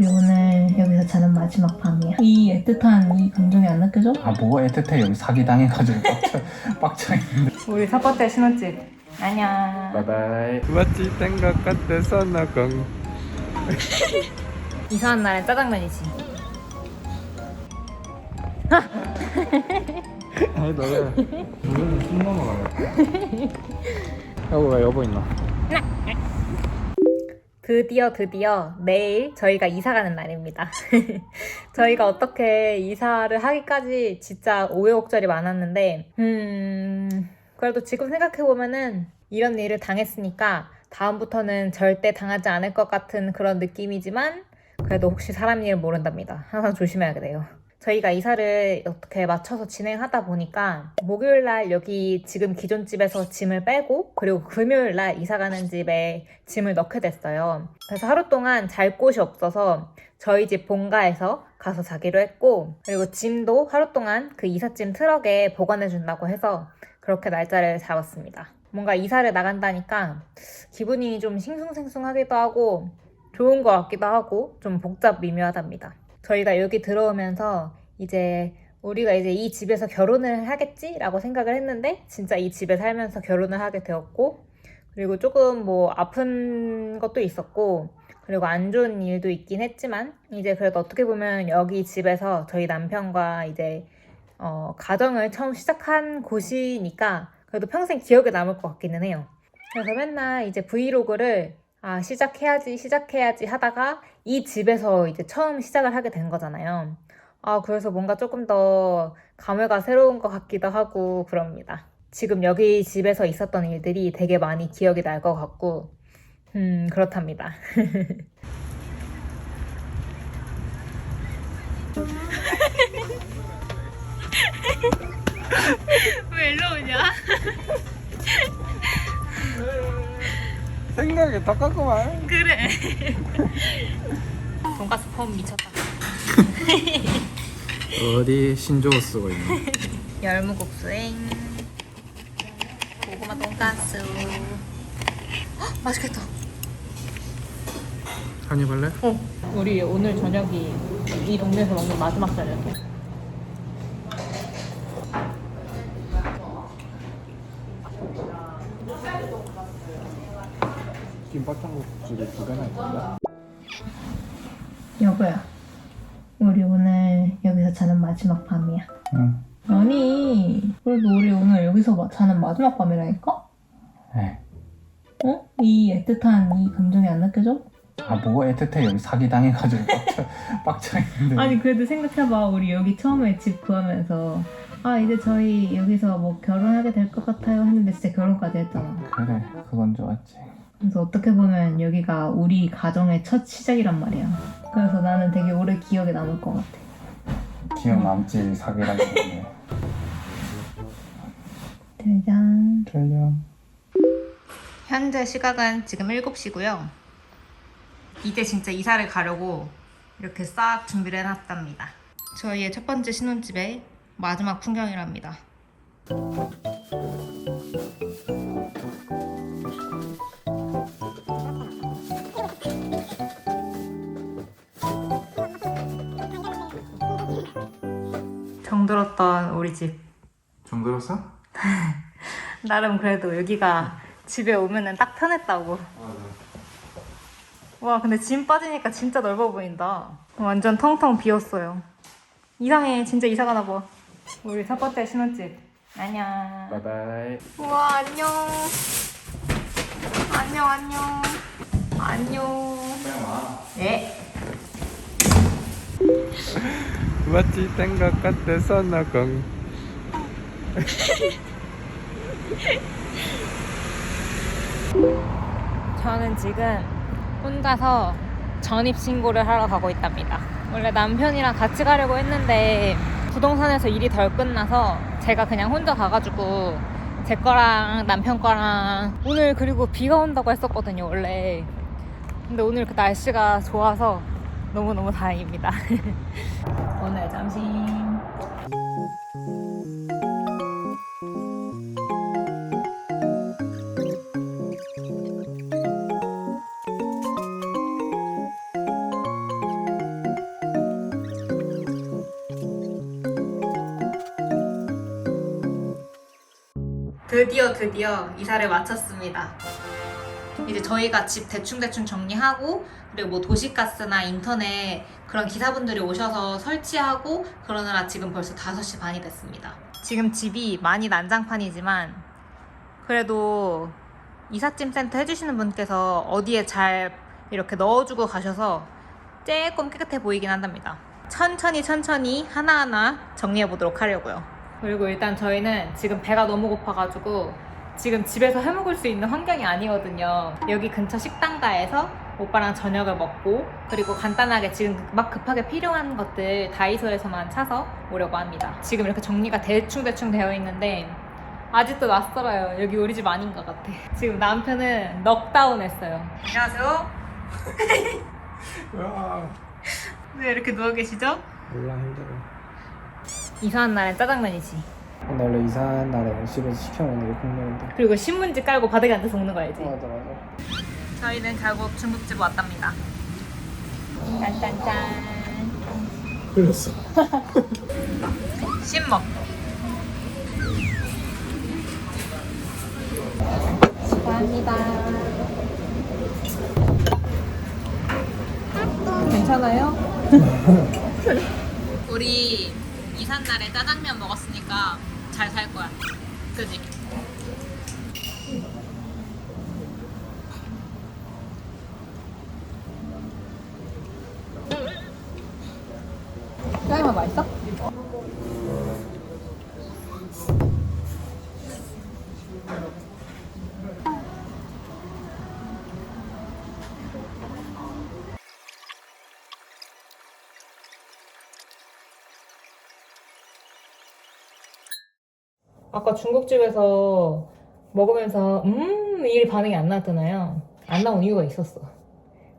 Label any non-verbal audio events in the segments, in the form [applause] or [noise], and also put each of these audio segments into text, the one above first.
우리 오늘 여기서 자는 마지막 밤이야. 이 애틋한 이 감정이 안 느껴져? 아 뭐가 애틋해 여기 사기 당해가지고 빡쳐 [laughs] 빡쳐 있는데 우리 첫 번째 신혼집. 안녕. 바이바이 맛집 된것 같아서 나공 [laughs] 이사한 날엔 짜장면이지. [laughs] 아니 너네 너는 숨 넘어가요 여보가 여보 있나? 드디어 드디어 내일 저희가 이사 가는 날입니다. [laughs] 저희가 어떻게 이사를 하기까지 진짜 오해옥절이 많았는데, 음, 그래도 지금 생각해보면은 이런 일을 당했으니까 다음부터는 절대 당하지 않을 것 같은 그런 느낌이지만, 그래도 혹시 사람 일을 모른답니다. 항상 조심해야 돼요. 저희가 이사를 어떻게 맞춰서 진행하다 보니까 목요일 날 여기 지금 기존 집에서 짐을 빼고 그리고 금요일 날 이사 가는 집에 짐을 넣게 됐어요. 그래서 하루 동안 잘 곳이 없어서 저희 집 본가에서 가서 자기로 했고 그리고 짐도 하루 동안 그 이삿짐 트럭에 보관해 준다고 해서 그렇게 날짜를 잡았습니다. 뭔가 이사를 나간다니까 기분이 좀 싱숭생숭하기도 하고 좋은 것 같기도 하고 좀 복잡 미묘하답니다. 저희가 여기 들어오면서 이제 우리가 이제 이 집에서 결혼을 하겠지라고 생각을 했는데 진짜 이 집에 살면서 결혼을 하게 되었고 그리고 조금 뭐 아픈 것도 있었고 그리고 안 좋은 일도 있긴 했지만 이제 그래도 어떻게 보면 여기 집에서 저희 남편과 이제 어, 가정을 처음 시작한 곳이니까 그래도 평생 기억에 남을 것 같기는 해요. 그래서 맨날 이제 브이로그를 아, 시작해야지, 시작해야지 하다가 이 집에서 이제 처음 시작을 하게 된 거잖아요. 아, 그래서 뭔가 조금 더 감회가 새로운 것 같기도 하고 그럽니다. 지금 여기 집에서 있었던 일들이 되게 많이 기억이 날 것 같고, 음, 그렇답니다. [laughs] 왜 일로 오냐? [laughs] 생각이 똑같구만 그래. [laughs] 돈가스 폼 미쳤다. [laughs] 어디 신조어 쓰고 있나? [laughs] 열무국수에 고구마 돈가스. 헉, 맛있겠다. 한입 할래? 어. 우리 오늘 저녁이 이 동네에서 먹는 마지막 저녁이야. 김밥탕국집이 두 개나 있던데? 여보야, 우리 오늘 여기서 자는 마지막 밤이야. 응 아니, 그래도 우리 오늘 여기서 마- 자는 마지막 밤이라니까? 네. 어? 이 애틋한 이 감정이 안 느껴져? 아 뭐가 애틋해 여기 사기 당해가지고 [laughs] 빡쳐 빡쳐 있는데 아니 그래도 생각해봐 우리 여기 처음에 집 구하면서 아 이제 저희 여기서 뭐 결혼하게 될 것 같아요 했는데 진짜 결혼까지 했잖아 그래 그건 좋았지 그래서 어떻게 보면 여기가 우리 가정의 첫 시작이란 말이야. 그래서 나는 되게 오래 기억에 남을 것 같아. 기억 남지 사기랑 때문에. 짜잔. 틀려 현재 시각은 지금 7시고요. 이제 진짜 이사를 가려고 이렇게 싹 준비를 해놨답니다. 저희의 첫 번째 신혼집의 마지막 풍경이랍니다 정들었던 우리 집. 정들었어? [laughs] 나름 그래도 여기가 집에 오면은 딱 편했다고. 와 근데 짐 빠지니까 진짜 넓어 보인다. 완전 텅텅 비었어요. 이상해. 진짜 이사 가나 봐 우리 첫 번째 신혼집. 안녕. 바이바이. 우와 안녕. 안녕 안녕. 안녕. 네 [laughs] 맛집 된것 같아서 나공 저는 지금 혼자서 전입 신고를 하러 가고 있답니다. 원래 남편이랑 같이 가려고 했는데 부동산에서 일이 덜 끝나서 제가 그냥 혼자 가가지고 제 거랑 남편 거랑 오늘 그리고 비가 온다고 했었거든요 원래. 근데 오늘 그 날씨가 좋아서 너무너무 다행입니다. [laughs] 오늘 잠시 드디어 드디어 이사를 마쳤습니다. 이제 저희가 집 대충대충 정리하고 그리고 뭐 도시가스나 인터넷 그런 기사분들이 오셔서 설치하고 그러느라 지금 벌써 5시 반이 됐습니다. 지금 집이 많이 난장판이지만 그래도 이삿짐 센터 해주시는 분께서 어디에 잘 이렇게 넣어주고 가셔서 조금 깨끗해 보이긴 한답니다. 천천히 천천히 하나하나 정리해 보도록 하려고요. 그리고 일단 저희는 지금 배가 너무 고파가지고 지금 집에서 해먹을 수 있는 환경이 아니거든요. 여기 근처 식당가에서 오빠랑 저녁을 먹고 그리고 간단하게 지금 막 급하게 필요한 것들 다이소에서만 사서 오려고 합니다. 지금 이렇게 정리가 대충대충 되어 있는데 아직도 낯설어요. 여기 우리 집 아닌 것 같아. 지금 남편은 넉다운 했어요. 안녕하세요. 와왜 이렇게 누워 계시죠? 몰라 힘들어 이사한 날엔 짜장면이지. 나 원래 이사한 날에 집에서 시켜 먹는 게 국물인데 그리고 신문지 깔고 바닥에 앉아서 먹는 거 알지? 맞아 맞아 저희는 결국 중국집 왔답니다. 짠짠짠. 흘렸어 [laughs] 신먹. 감사합니다. 괜찮아요? 우리 이삿 날에 짜장면 먹었으니까 잘살 거야. 그 아까 중국집에서 먹으면서 음, 이 반응이 안 나왔잖아요. 안 나온 이유가 있었어.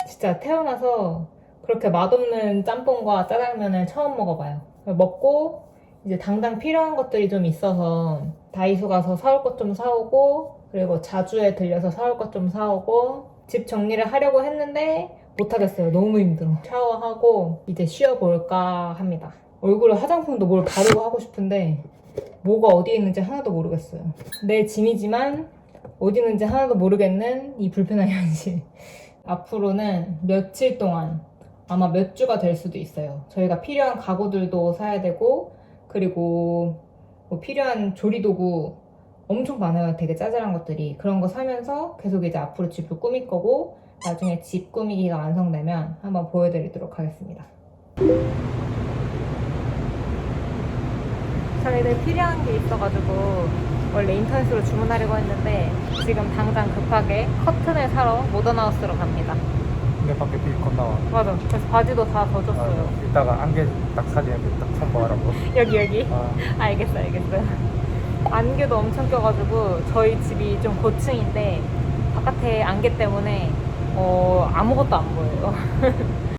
진짜 태어나서 그렇게 맛없는 짬뽕과 짜장면을 처음 먹어봐요. 먹고 이제 당장 필요한 것들이 좀 있어서 다이소 가서 사올 것 좀 사오고 그리고 자주에 들려서 사올 것 좀 사오고 집 정리를 하려고 했는데 못하겠어요. 너무 힘들어. 샤워하고 이제 쉬어볼까 합니다. 얼굴에 화장품도 뭘 바르고 하고 싶은데 뭐가 어디에 있는지 하나도 모르겠어요. 내 짐이지만 어디 있는지 하나도 모르겠는 이 불편한 [laughs] 현실. 앞으로는 며칠 동안 아마 몇 주가 될 수도 있어요. 저희가 필요한 가구들도 사야 되고 그리고 뭐 필요한 조리 도구 엄청 많아요. 되게 짜잘한 것들이 그런 거 사면서 계속 이제 앞으로 집을 꾸밀 거고 나중에 집 꾸미기가 완성되면 한번 보여드리도록 하겠습니다. 저희들 필요한 게 있어가지고 원래 인터넷으로 주문하려고 했는데 지금 당장 급하게 커튼을 사러 모던하우스로 갑니다. 내 밖에 비 건너와 맞아. 그래서 바지도 다 젖었어요. 이따가 안개 딱 사진에 딱 첨부하라고 [laughs] 여기 여기. 아, 알겠어 알겠어. 안개도 엄청 껴가지고 저희 집이 좀 고층인데 바깥에 안개 때문에 어, 아무것도 안 보여요. [laughs]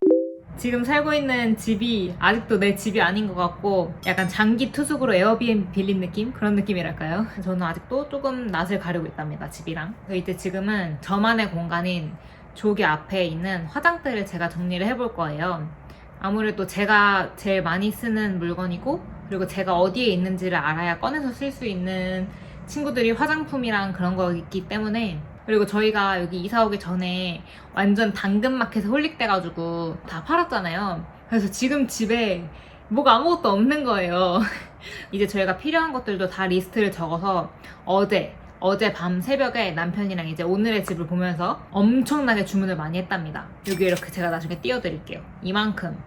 지금 살고 있는 집이 아직도 내 집이 아닌 것 같고 약간 장기 투숙으로 에어비앤비 빌린 느낌? 그런 느낌이랄까요? 저는 아직도 조금 낯을 가리고 있답니다, 집이랑. 이제 지금은 저만의 공간인 조기 앞에 있는 화장대를 제가 정리를 해볼 거예요. 아무래도 제가 제일 많이 쓰는 물건이고 그리고 제가 어디에 있는지를 알아야 꺼내서 쓸 수 있는 친구들이 화장품이랑 그런 거 있기 때문에 그리고 저희가 여기 이사 오기 전에 완전 당근마켓에 홀릭돼가지고 다 팔았잖아요. 그래서 지금 집에 뭐가 아무것도 없는 거예요. [laughs] 이제 저희가 필요한 것들도 다 리스트를 적어서 어제 어제 밤 새벽에 남편이랑 이제 오늘의 집을 보면서 엄청나게 주문을 많이 했답니다. 여기 이렇게 제가 나중에 띄워드릴게요. 이만큼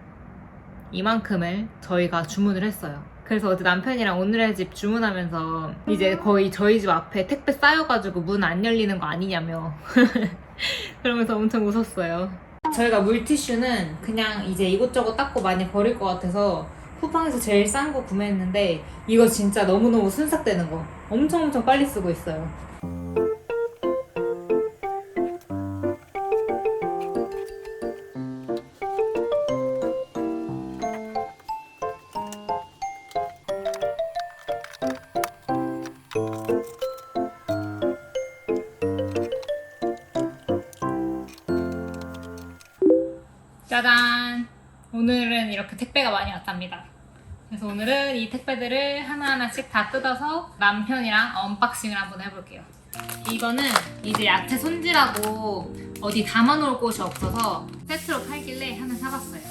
이만큼을 저희가 주문을 했어요. 그래서 어제 남편이랑 오늘의 집 주문하면서 이제 거의 저희 집 앞에 택배 쌓여가지고 문 안 열리는 거 아니냐며 [laughs] 그러면서 엄청 웃었어요. 저희가 물티슈는 그냥 이제 이곳저곳 닦고 많이 버릴 것 같아서 쿠팡에서 제일 싼 거 구매했는데 이거 진짜 너무너무 순삭되는 거 엄청 엄청 빨리 쓰고 있어요. 짜잔! 오늘은 이렇게 택배가 많이 왔답니다. 그래서 오늘은 이 택배들을 하나하나씩 다 뜯어서 남편이랑 언박싱을 한번 해볼게요. 이거는 이제 야채 손질하고 어디 담아놓을 곳이 없어서 세트로 팔길래 하나 사봤어요.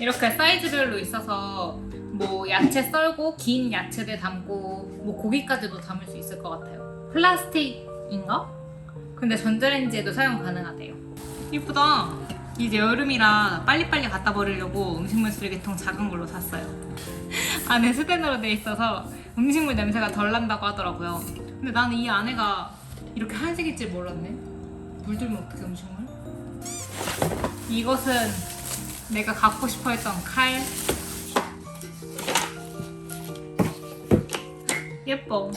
이렇게 사이즈별로 있어서 뭐 야채 썰고 긴 야채들 담고 뭐 고기까지도 담을 수 있을 것 같아요. 플라스틱인가? 근데 전자레인지에도 사용 가능하대요. 이쁘다. 이제 여름이라 빨리빨리 갖다 버리려고 음식물 쓰레기통 작은 걸로 샀어요. [laughs] 안에 스텐으로 돼 있어서 음식물 냄새가 덜 난다고 하더라고요. 근데 나는 이 안에가 이렇게 한색일 줄 몰랐네. 물 들면 어떡해 음식물? 이것은 내가 갖고 싶어 했던 칼. 예뻐.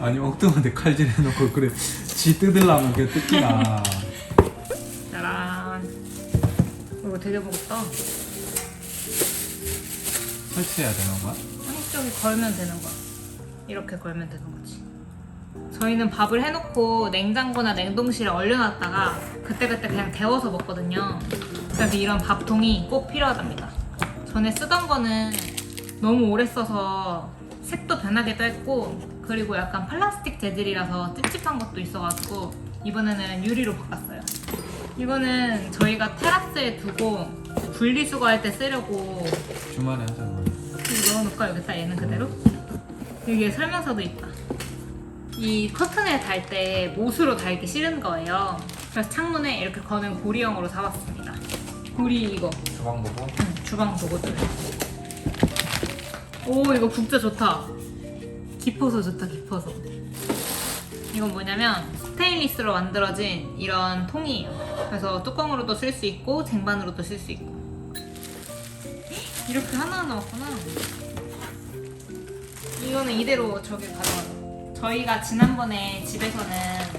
아니 엉뚱한데 칼질 해놓고 그래 지 뜯으려면 그게 뜯기나 짜란. 이거 되게 무겁다. 설치해야 되는 거야? 아니 저기 걸면 되는 거야. 이렇게 걸면 되는 거지. 저희는 밥을 해놓고 냉장고나 냉동실에 얼려놨다가 그때그때 그냥 데워서 먹거든요. 그래서 이런 밥통이 꼭 필요하답니다. 전에 쓰던 거는 너무 오래 써서 색도 변하기도 했고 그리고 약간 플라스틱 재질이라서 찝찝한 것도 있어가지고 이번에는 유리로 바꿨어요. 이거는 저희가 테라스에 두고 분리수거할 때 쓰려고 주말에 하자고 이거 넣어놓을까 여기다 얘는 그대로? 여기에 설명서도 있다. 이 커튼을 달 때 못으로 달기 싫은 거예요. 그래서 창문에 이렇게 거는 고리형으로 사봤습니다. 고리 이거. 주방 보고 응, 주방 도구들. 오 이거 국자 좋다 깊어서 좋다 깊어서. 이건 뭐냐면 스테인리스로 만들어진 이런 통이에요. 그래서 뚜껑으로도 쓸 수 있고 쟁반으로도 쓸 수 있고. 이렇게 하나하나 왔구나. 이거는 이대로 저기 가져가자 저희가 지난번에 집에서는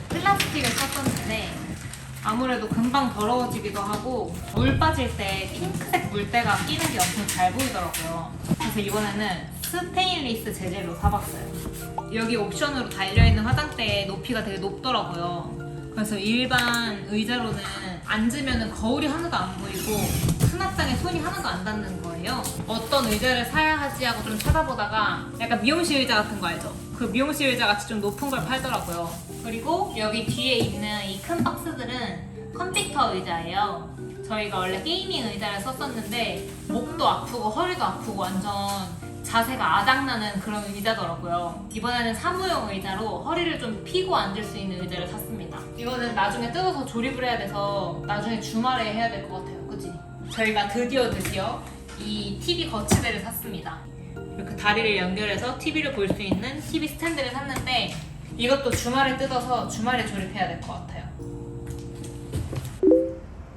플라스틱을 썼었는데 아무래도 금방 더러워지기도 하고 물 빠질 때 핑크색 물때가 끼는 게 엄청 잘 보이더라고요. 그래서 이번에는 스테인리스 재질로 사봤어요. 여기 옵션으로 달려있는 화장대의 높이가 되게 높더라고요. 그래서 일반 의자로는 앉으면 거울이 하나도 안 보이고 수납장에 손이 하나도 안 닿는 거예요. 어떤 의자를 사야 하지 하고 좀 찾아보다가 약간 미용실 의자 같은 거 알죠? 그 미용실 의자 같이 좀 높은 걸 팔더라고요. 그리고 여기 뒤에 있는 이 큰 박스들은 컴퓨터 의자예요. 저희가 원래 게이밍 의자를 썼었는데 목도 아프고 허리도 아프고 완전 자세가 아작나는 그런 의자더라고요. 이번에는 사무용 의자로 허리를 좀 피고 앉을 수 있는 의자를 샀습니다. 이거는 나중에 뜯어서 조립을 해야 돼서 나중에 주말에 해야 될 것 같아요. 그치? 저희가 드디어 드디어 이 TV 거치대를 샀습니다. 이렇게 다리를 연결해서 TV를 볼 수 있는 TV 스탠드를 샀는데 이것도 주말에 뜯어서 주말에 조립해야 될 것 같아요.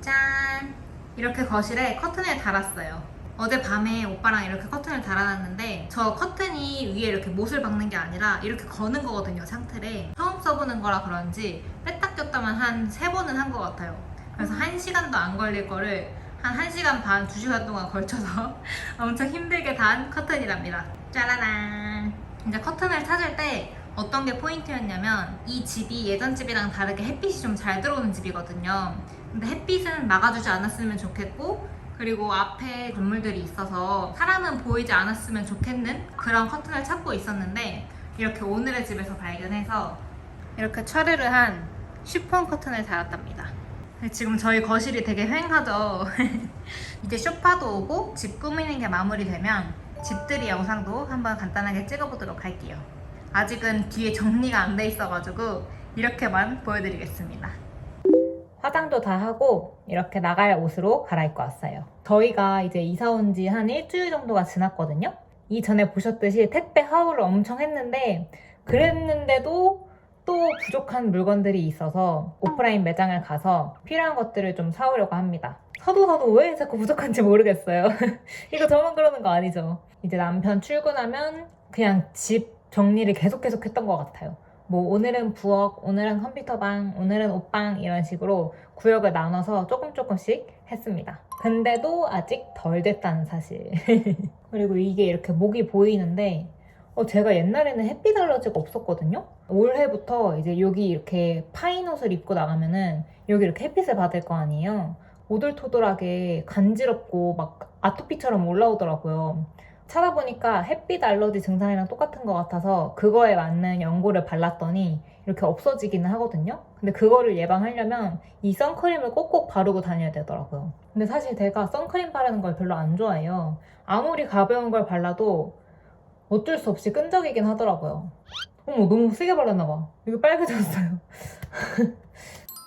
짠! 이렇게 거실에 커튼을 달았어요. 어제 밤에 오빠랑 이렇게 커튼을 달아놨는데 저 커튼이 위에 이렇게 못을 박는 게 아니라 이렇게 거는 거거든요, 상틀에. 처음 써보는 거라 그런지 뺐다 꼈다만 한 세 번은 한 것 같아요. 그래서 한 시간도 안 걸릴 거를 한 1시간 반, 2시간 동안 걸쳐서 [laughs] 엄청 힘들게 단 커튼이랍니다. 짜라란! 이제 커튼을 찾을 때 어떤 게 포인트였냐면 이 집이 예전 집이랑 다르게 햇빛이 좀 잘 들어오는 집이거든요. 근데 햇빛은 막아주지 않았으면 좋겠고 그리고 앞에 건물들이 있어서 사람은 보이지 않았으면 좋겠는 그런 커튼을 찾고 있었는데 이렇게 오늘의 집에서 발견해서 이렇게 철회를 한 쉬폰 커튼을 달았답니다. 지금 저희 거실이 되게 휑하죠. [laughs] 이제 쇼파도 오고 집 꾸미는 게 마무리되면 집들이 영상도 한번 간단하게 찍어보도록 할게요. 아직은 뒤에 정리가 안 돼 있어가지고 이렇게만 보여드리겠습니다. 화장도 다 하고 이렇게 나갈 옷으로 갈아입고 왔어요. 저희가 이제 이사 온 지 한 일주일 정도가 지났거든요. 이전에 보셨듯이 택배 하울을 엄청 했는데 그랬는데도 또 부족한 물건들이 있어서 오프라인 매장을 가서 필요한 것들을 좀 사오려고 합니다. 사도 사도 왜 자꾸 부족한지 모르겠어요. [laughs] 이거 저만 그러는 거 아니죠? 이제 남편 출근하면 그냥 집 정리를 계속 계속 했던 것 같아요. 뭐 오늘은 부엌, 오늘은 컴퓨터방, 오늘은 옷방 이런 식으로 구역을 나눠서 조금 조금씩 했습니다. 근데도 아직 덜 됐다는 사실. [laughs] 그리고 이게 이렇게 목이 보이는데 어, 제가 옛날에는 햇빛 알러지가 없었거든요. 올해부터 이제 여기 이렇게 파인 옷을 입고 나가면은 여기 이렇게 햇빛을 받을 거 아니에요. 오돌토돌하게 간지럽고 막 아토피처럼 올라오더라고요. 찾아보니까 햇빛 알러지 증상이랑 똑같은 것 같아서 그거에 맞는 연고를 발랐더니 이렇게 없어지기는 하거든요. 근데 그거를 예방하려면 이 선크림을 꼭꼭 바르고 다녀야 되더라고요. 근데 사실 제가 선크림 바르는 걸 별로 안 좋아해요. 아무리 가벼운 걸 발라도 어쩔 수 없이 끈적이긴 하더라고요. 어머, 너무 세게 발랐나봐. 이거 빨개졌어요. [laughs]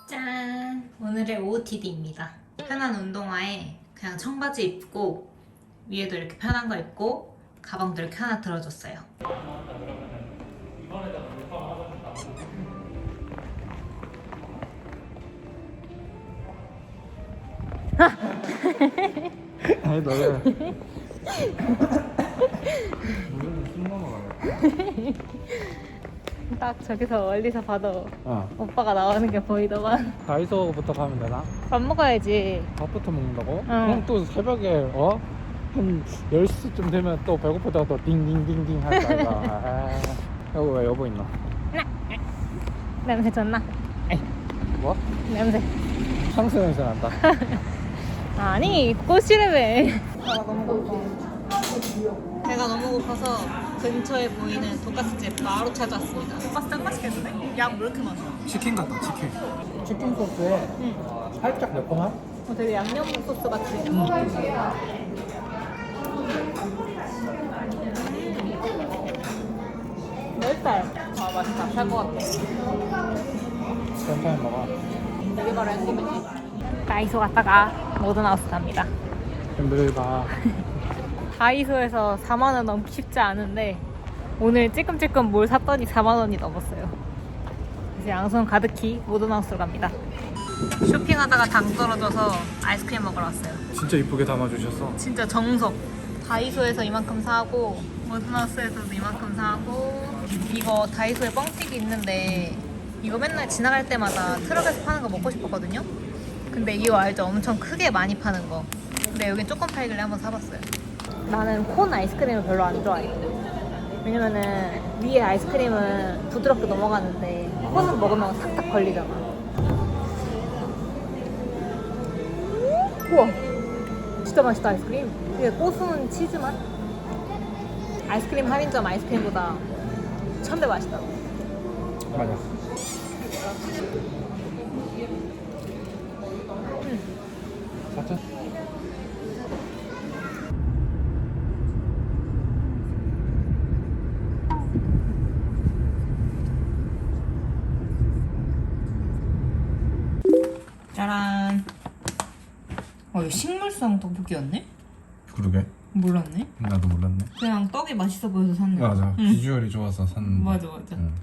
짠! 오늘의 OOTD입니다. 편한 운동화에 그냥 청바지 입고 위에도 이렇게 편한 거 입고 가방도 이렇게 하나 들어줬어요. 아니 넘어가요 [laughs] 딱 저기서 멀리서 봐도 어 오빠가 나오는 게 보이더만. 다이소부터 가면 되나? 밥 먹어야지. 밥부터 먹는다고? 응. 그럼 또 새벽에 어? 한 10시쯤 되면 또 배고프다가 또 딩딩딩딩 할 거야 [laughs] 아, 여보 왜 여보 있나? 냄새 좋나? 뭐? 냄새. 향수 냄새 난다 [laughs] 아니 꽃이래매 배가 너무 고파 배가 너무 고파서 근처에 보이는 돈가스집 바로 찾아왔습니다 돈가스 짱 맛있겠는데? 양왜 이렇게 많아? 치킨 같다 치킨 치킨 소스에 응 살짝 매콤한? 어, 되게 양념 소스 같이 멸살 아 맛있다 살 것 같아 천천히 먹어 이게 바로 앵고매지 다이소 갔다가 모던하우스 갑니다 힘들다 [laughs] 다이소에서 4만 원 넘기 쉽지 않은데 오늘 찔끔찔끔 뭘 샀더니 4만 원이 넘었어요. 이제 양손 가득히 모던하우스로 갑니다. 쇼핑하다가 당 떨어져서 아이스크림 먹으러 왔어요. 진짜 이쁘게 담아주셨어 진짜 정석. 다이소에서 이만큼 사고 모던하우스에서도 이만큼 사고 이거 다이소에 뻥튀기 있는데 이거 맨날 지나갈 때마다 트럭에서 파는 거 먹고 싶었거든요. 근데 이거 알죠? 엄청 크게 많이 파는 거. 근데 여기 조금 팔길래 한번 사봤어요. 나는 콘 아이스크림을 별로 안 좋아해. 왜냐면은 위에 아이스크림은 부드럽게 넘어가는데 콘은 먹으면 탁탁 걸리잖아. 우와, 진짜 맛있다 아이스크림. 이게 고소한 치즈 맛. 아이스크림 할인점 아이스크림보다 천배 맛있다. 맞아 사천? 짜란. 어, 이거 식물성 떡볶이였네? 그러게 몰랐네. 나도 몰랐네 그냥 떡이 맛있어 보여서 샀는데. 맞아 응. 비주얼이 좋아서 샀는데 맞아 맞아. 응.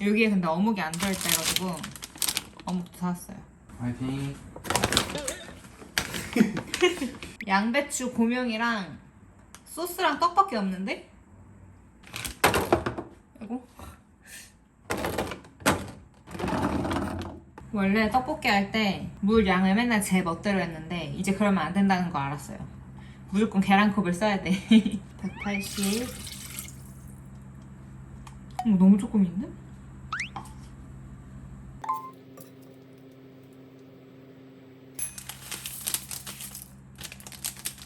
여기에 근데 어묵이 안 들어있다 해가지고 어묵도 사왔어요. 화이팅 [laughs] 양배추 고명이랑 소스랑 떡밖에 없는데? 이거? 원래 떡볶이 할 때 물 양을 맨날 제 멋대로 했는데 이제 그러면 안 된다는 거 알았어요. 무조건 계란컵을 써야 돼. [laughs] 180. 어, 너무 조금인데?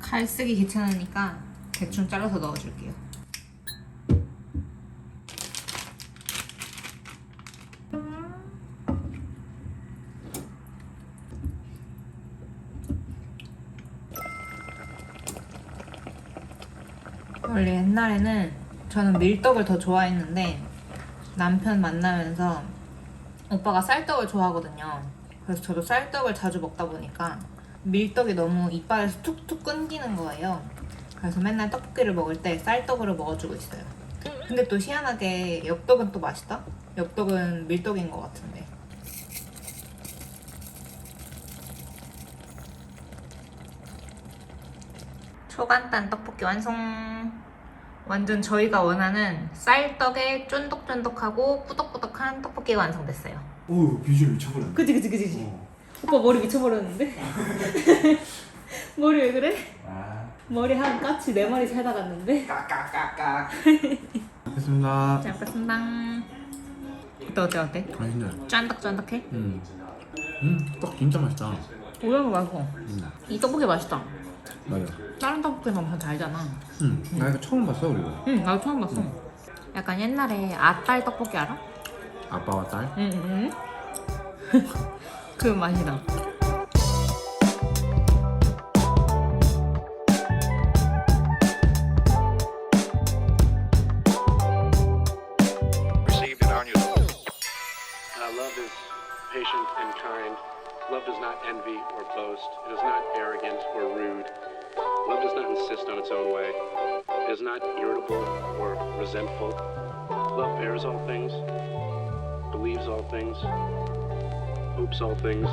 칼 쓰기 귀찮으니까 대충 잘라서 넣어줄게요. 원래 옛날에는 저는 밀떡을 더 좋아했는데 남편 만나면서 오빠가 쌀떡을 좋아하거든요. 그래서 저도 쌀떡을 자주 먹다 보니까 밀떡이 너무 이빨에서 툭툭 끊기는 거예요. 그래서 맨날 떡볶이를 먹을 때 쌀떡으로 먹어주고 있어요. 근데 또 희한하게 엽떡은 또 맛있다? 엽떡은 밀떡인 것 같은데. 초간단 떡볶이 완성! 완전 저희가 원하는 쌀떡에 쫀득쫀득하고 꾸덕꾸덕한 떡볶이가 완성됐어요. 오 비주얼 미쳐버렸네 그지 그지 그지. 어. 오빠 머리 미쳐버렸는데? [laughs] 머리 왜 그래? 아 머리 한 까치 네 마리 살다 갔는데? 까까까까 [laughs] 먹겠습니다. 잘 먹겠습니다. 어때 어때 어때? 맛있네. 쫀득쫀득해? 음. 음, 떡 진짜 맛있다. 오염이 맛있어. 음, 이 떡볶이 맛있다. 맞아. 다른 떡볶이 먹으면 달잖아. 음, 나 이거 처음 봤어 그리고. 응, 나도 처음 봤어. 약간 옛날에 아딸 떡볶이 알아? 아빠와 딸. 응, 응. 그 맛이다. received in our new Uh, love is patient and kind. Love does not envy or boast. It is not its own way. Is not irritable or resentful. Love bears all things, believes all things, hopes all things,